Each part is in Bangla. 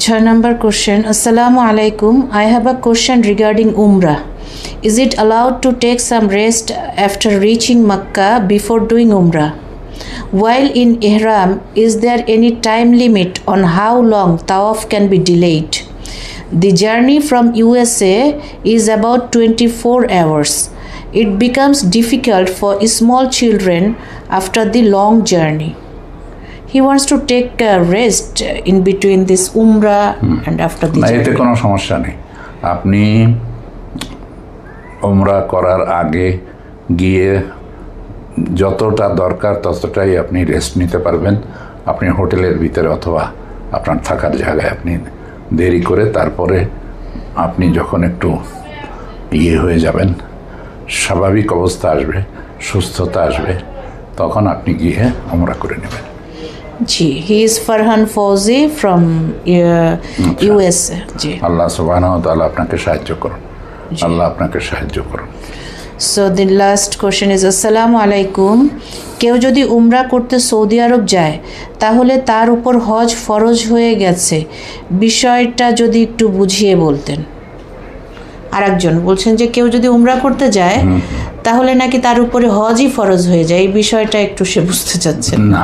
ছয় number question. Assalamu alaikum. I have a question regarding Umrah. Is it allowed to take some rest after reaching Makkah before doing Umrah? While in Ihram, is there any time limit on how long Tawaf can be delayed? The journey from USA is about 24 hours. It becomes difficult for small children after the long journey. He wants to take a rest in between this Umrah and after the না এতে কোনো সমস্যা নেই। আপনি ওমরা করার আগে গিয়ে যতটা দরকার ততটাই আপনি রেস্ট নিতে পারবেন। আপনি হোটেলের ভিতরে অথবা আপনার থাকার জায়গায় আপনি দেরি করে তারপরে আপনি যখন একটু ইয়ে হয়ে যাবেন স্বাভাবিক অবস্থা আসবে সুস্থতা আসবে তখন আপনি গিয়ে ওমরা করে নেবেন। জি he is Farhan Fauzi from uh, জি. আল্লাহ সুবাহ তাআলা আপনাকে সাহায্য করুন আল্লাহ আপনাকে সাহায্য করুন so the last question is আসসালামু আলাইকুম। কেউ যদি উমরা করতে সৌদি আরব যায় তাহলে তার উপর হজ ফরজ হয়ে গেছে। বিষয়টা যদি একটু বুঝিয়ে বলতেন। আরেকজন বলছেন যে কেউ যদি উমরা করতে যায় তাহলে নাকি তার উপরে হজই ফরজ হয়ে যায়। এই বিষয়টা একটু সে বুঝতে চাচ্ছেন না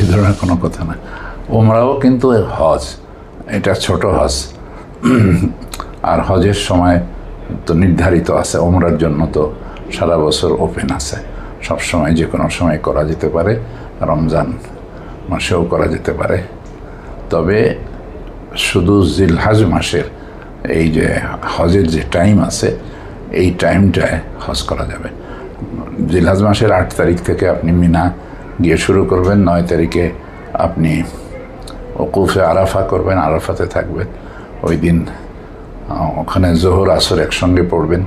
এ ধরনের কোনো কথা না। ওমরাও কিন্তু হজ এটা ছোট হজ। আর হজের সময় তো নির্ধারিত আছে ওমরার জন্য তো সারা বছর ওপেন আছে। সব সময় যে কোনো সময় করা যেতে পারে রমজান মাসেও করা যেতে পারে। তবে শুধু জিলহাজ মাসের এই যে হজের যে টাইম আছে, এই টাইমটায় হজ করা যাবে। জিলহাজ মাসের আট তারিখ থেকে আপনি মিনা গিয়ে শুরু করবেন, নয় তারিখে আপনি ওকুফে আরাফা করবেন, আরাফাতে থাকবেন। ওই দিন ওখানে জোহর, আসর একসঙ্গে পড়বেন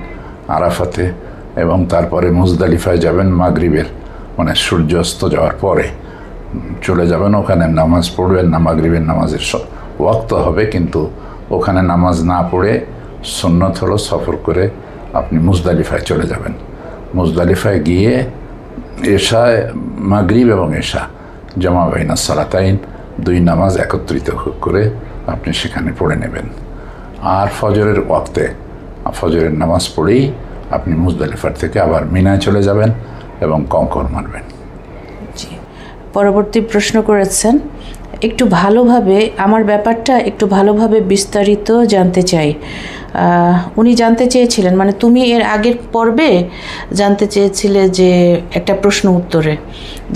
আরাফাতে এবং তারপরে মুজদালিফায় যাবেন মাগরিবের। মানে সূর্যাস্ত যাওয়ার পরে চলে যাবেন, ওখানে নামাজ পড়বেন, না মাগরিবের নামাজের ওয়াক্ত হবে, কিন্তু ওখানে নামাজ না পড়ে সুন্নত হলো সফর করে আপনি মুজদালিফায় চলে যাবেন। মুজদালিফায় গিয়ে এশায়, মাগরিব এবং এশা, জামা বাইনা সালাতাইন, দুই নামাজ একত্রিত করে আপনি সেখানে পড়ে নেবেন। আর ফজরের ওয়াক্তে ফজরের নামাজ পড়েই আপনি মুজদালিফার থেকে আবার মিনায় চলে যাবেন এবং কঙ্কর মারবেন। পরবর্তী প্রশ্ন করেছেন একটু ভালোভাবে, আমার ব্যাপারটা একটু ভালোভাবে বিস্তারিত জানতে চাই। উনি জানতে চেয়েছিলেন মানে তুমি এর আগের পর্বে জানতে চেয়েছিলে যে একটা প্রশ্ন উত্তরে,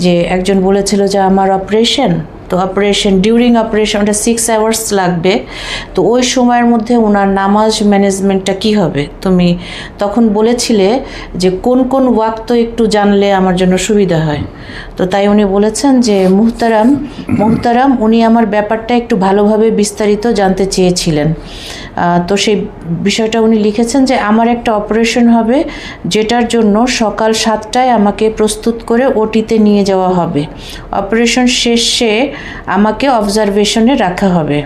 যে একজন বলেছিল যে আমার অপারেশন তো অপারেশন ডিউরিং অপারেশন ওটা সিক্স আওয়ার্স লাগবে। তো ওই সময়ের মধ্যে ওনার নামাজ ম্যানেজমেন্টটা কি হবে? তুমি তখন বলেছিলে যে কোন কোন ওয়াক্ত একটু জানলে আমার জন্য সুবিধা হয়। তো তাই উনি বলেছেন যে মুহতারাম মুহতারাম উনি আমার ব্যাপারটা একটু ভালোভাবে বিস্তারিত জানতে চেয়েছিলেন। তো সেই বিষয়টা উনি লিখেছেন যে আমার একটা অপারেশন হবে যেটার জন্য সকাল সাতটায় আমাকে প্রস্তুত করে ওটিতে নিয়ে যাওয়া হবে। অপারেশন শেষে আমাকে অবজারভেশনে রাখা হবে।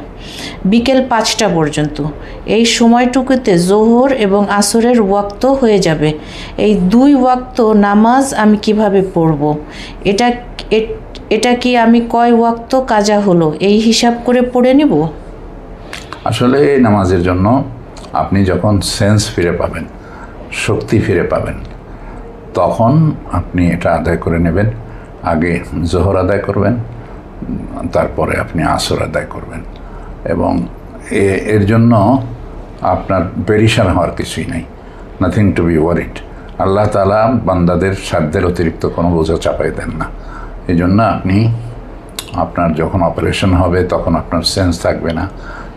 বিকেল পাঁচটা পর্যন্ত। এই সময়টুকুতে জোহর এবং আসরের ওয়াক্ত হয়ে যাবে। এই দুই ওয়াক্ত নামাজ আমি কীভাবে পড়ব? এটা এটা কি আমি কয় ওয়াক্ত কাজা হলো? এই হিসাব করে পড়ে নিব? আসলে এই নামাজের জন্য আপনি যখন সেন্স ফিরে পাবেন, শক্তি ফিরে পাবেন, তখন আপনি এটা আদায় করে নেবেন। আগে জোহর আদায় করবেন, তারপরে আপনি আসর আদায় করবেন। এবং এর জন্য আপনার পেরিশান হওয়ার কিছুই নেই। নাথিং টু বি ওয়ারিড আল্লাহ তালা বান্দাদের সাধ্যের অতিরিক্ত কোনো বোঝা চাপাই দেন না। এই জন্য আপনি আপনার যখন অপারেশন হবে, তখন আপনার সেন্স থাকবে না।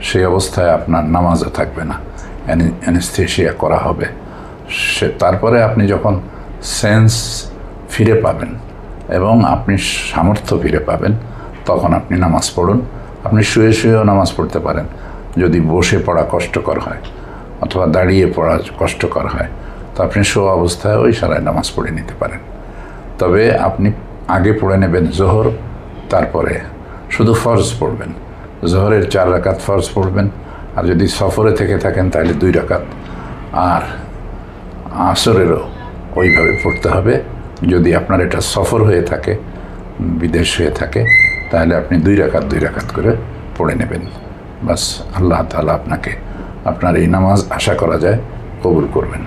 সেই অবস্থায় আপনার নামাজও থাকবে না। অ্যানেস্থেশিয়া করা হবে। সে, তারপরে আপনি যখন সেন্স ফিরে পাবেন এবং আপনি সামর্থ্য ফিরে পাবেন, তখন আপনি নামাজ পড়ুন। আপনি শুয়ে শুয়েও নামাজ পড়তে পারেন। যদি বসে পড়া কষ্টকর হয়, অথবা দাঁড়িয়ে পড়া কষ্টকর হয়, তো আপনি শোয়া অবস্থায় ওই সারায় নামাজ পড়ে নিতে পারেন। তবে আপনি আগে পড়ে নেবেন জোহর, তারপরে শুধু ফরজ পড়বেন। জোহরের চার রাকাত ফরজ পড়বেন, আর যদি সফরে থেকে থাকেন তাহলে দুই রাকাত। আর আসরেরও ওইভাবে পড়তে হবে। যদি আপনার এটা সফর হয়ে থাকে, বিদেশ হয়ে থাকে তাহলে আপনি দুই রাকাত দুই রাকাত করে পড়ে নেবেন। বাস আল্লাহ তাআলা আপনাকে আপনার এই নামাজ আশা করা যায় কবুল করবেন।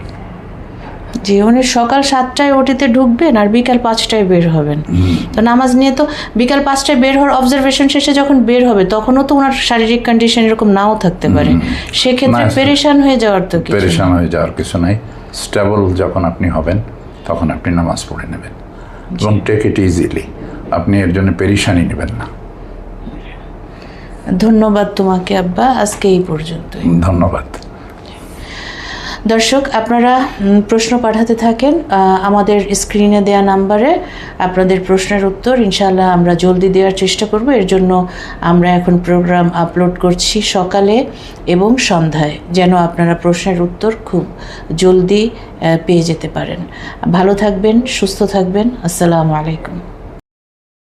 জি উনি সকাল সাতটায় ওটিতে ঢুকবেন আর বিকাল পাঁচটায় বের হবেন। তো নামাজ নিয়ে তো বিকাল পাঁচটায় বের হওয়ার অবজারভেশন শেষে যখন বের হবে তখনও তো ওনার শারীরিক কন্ডিশন এরকম নাও থাকতে পারে। সেক্ষেত্রে পেরেশান হয়ে যাওয়ার তো নেই। পেরেশান হয়ে যাওয়ার কিছু নাই। স্টেবল যখন আপনি হবেন তখন আপনি নামাজ পড়ে নেবেন। এবং টেক ইট ইজিলি আপনি এর জন্য পেরেশানি নেবেন না। ধন্যবাদ তোমাকে আব্বা আজকে এই পর্যন্ত ধন্যবাদ। দর্শক আপনারা প্রশ্ন পাঠাতে থাকেন আমাদের স্ক্রিনে দেওয়া নাম্বারে আপনাদের প্রশ্নের উত্তর ইনশাআল্লাহ আমরা জলদি দেওয়ার চেষ্টা করব। এর জন্য আমরা এখন প্রোগ্রাম আপলোড করছি সকালে এবং সন্ধ্যায় যেন আপনারা প্রশ্নের উত্তর খুব জলদি পেয়ে যেতে পারেন। ভালো থাকবেন সুস্থ থাকবেন। আসসালামু আলাইকুম।